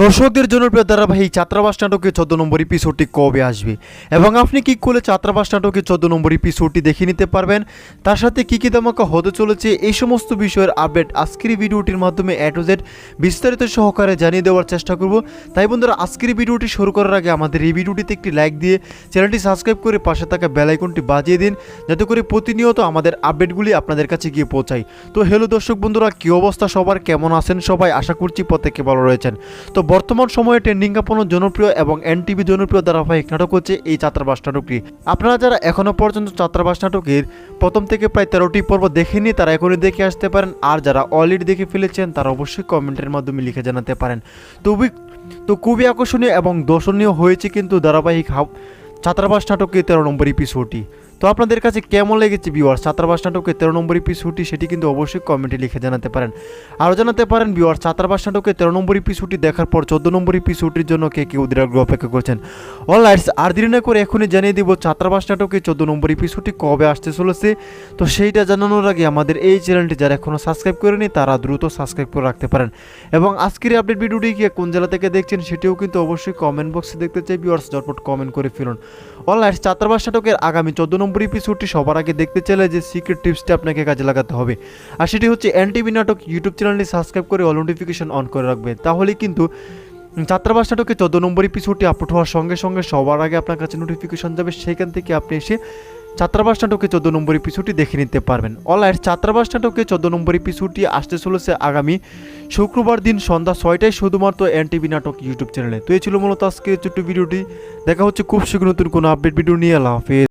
দর্শকদের জনপ্রিয় ধারাবাহিক ছাত্রাবাস নাটকের চোদ্দ নম্বর এপিসোডটি কবে আসবে? এবং আপনি কি করলে ছাত্রাবাস নাটকের চোদ্দ নম্বর এপিসোডটি দেখে নিতে পারবেন? তার সাথে কী কী ধামাকা হতে চলেছে? এই সমস্ত বিষয়ের আপডেট আজকের ভিডিওটির মাধ্যমে এ বিস্তারিত সহকারে জানিয়ে দেওয়ার চেষ্টা করব। তাই বন্ধুরা, আজকের ভিডিওটি শুরু করার আগে আমাদের এই ভিডিওটিতে একটি লাইক দিয়ে চ্যানেলটি সাবস্ক্রাইব করে পাশে থাকা বেল আইকনটি বাজিয়ে দিন, যাতে করে প্রতিনিয়ত আমাদের আপডেটগুলি আপনাদের কাছে গিয়ে পৌঁছায়। তো হ্যালো দর্শক বন্ধুরা, কী অবস্থা সবার? কেমন আছেন সবাই? আশা করছি প্রত্যেকে ভালো রয়েছেন। তো বর্তমান সময়ে ট্রেন্ডিং কাপড় জনপ্রিয় এবং এনটিভি জনপ্রিয় ধারাবাহিক নাটক হচ্ছে এই ছাত্রাবাস নাটকটি। আপনারা যারা এখনও পর্যন্ত ছাত্রাবাস নাটকের প্রথম থেকে প্রায় তেরোটি পর্ব দেখেনি তারা এখনই দেখে আসতে পারেন। আর যারা অলরেডি দেখে ফেলেছেন, তারা অবশ্যই কমেন্টের মাধ্যমে লিখে জানাতে পারেন। তবে তো খুবই আকর্ষণীয় এবং দর্শনীয় হয়েছে কিন্তু ধারাবাহিক ছাত্রাবাস নাটকের তেরো নম্বর এপিসোডটি তো আপনাদের কাছে কেমন লেগেছে ভিউয়ার ছাত্রাবাস নাটকের তেরো নম্বর এপিসোডটি সেটি কিন্তু অবশ্যই কমেন্টে লিখে জানাতে পারেন। আরও জানাতে পারেন ভিউয়ার ছাত্রাবাস নাটকের তেরো নম্বর এপিসোডটি দেখার পর চোদ্দ নম্বর এপিসোডটির জন্য কে কে উদ্রাগ্রহ অপেক্ষা করছেন? অলরাইটস আর দেরি না করে এখনই জানিয়ে দিব ছাত্রাবাস নাটকের চোদ্দ নম্বর এপিসোডটি কবে আসতে চলেছে। তো সেইটা জানানোর আগে আমাদের এই চ্যানেলটি যারা এখনও সাবস্ক্রাইব করেনি, তারা দ্রুত সাবস্ক্রাইব করে রাখতে পারেন। এবং আজকের আপডেট ভিডিওটি গিয়ে কোন জেলা থেকে দেখছেন, সেটিও কিন্তু অবশ্যই কমেন্ট বক্সে দেখতে চাই ভিউয়ার্স ঝটপট কমেন্ট করে ফেলুন। অনলাইন ছাত্রাবাস নাটকের আগামী চোদ্দ নম্বর এপিসোডটি সবার আগে দেখতে চাইলে যে সিক্রেট টিপসটি আপনাকে কাজে লাগাতে হবে। আর সেটি হচ্ছে এনটিভি নাটক ইউটিউব চ্যানেলটি সাবস্ক্রাইব করে অল নোটিফিকেশন অন করে রাখবেন তাহলে কিন্তু ছাত্রাবাস নাটকের চোদ্দ নম্বর এপিসোডটি আপলোড হওয়ার সঙ্গে সঙ্গে সবার আগে আপনার কাছে নোটিফিকেশন যাবে। সেখান থেকে আপনি এসে ছাত্রাবাস নাটকে চোদ্দ নম্বর এপিসোডটি দেখে নিতে পারবেন। অলরাইট ছাত্রাবাস নাটকে চোদ্দ নম্বর এপিসোডটি আসতে চলেছে আগামী শুক্রবার দিন সন্ধ্যা ছয়টায় শুধুমাত্র এনটিভি নাটক ইউটিউব চ্যানেলে তো এই ছিল মূলত আজকে ছোট্ট ভিডিওটি। দেখা হচ্ছে খুব শীঘ্র নতুন কোনো আপডেট ভিডিও নিয়ে। আল্লাহ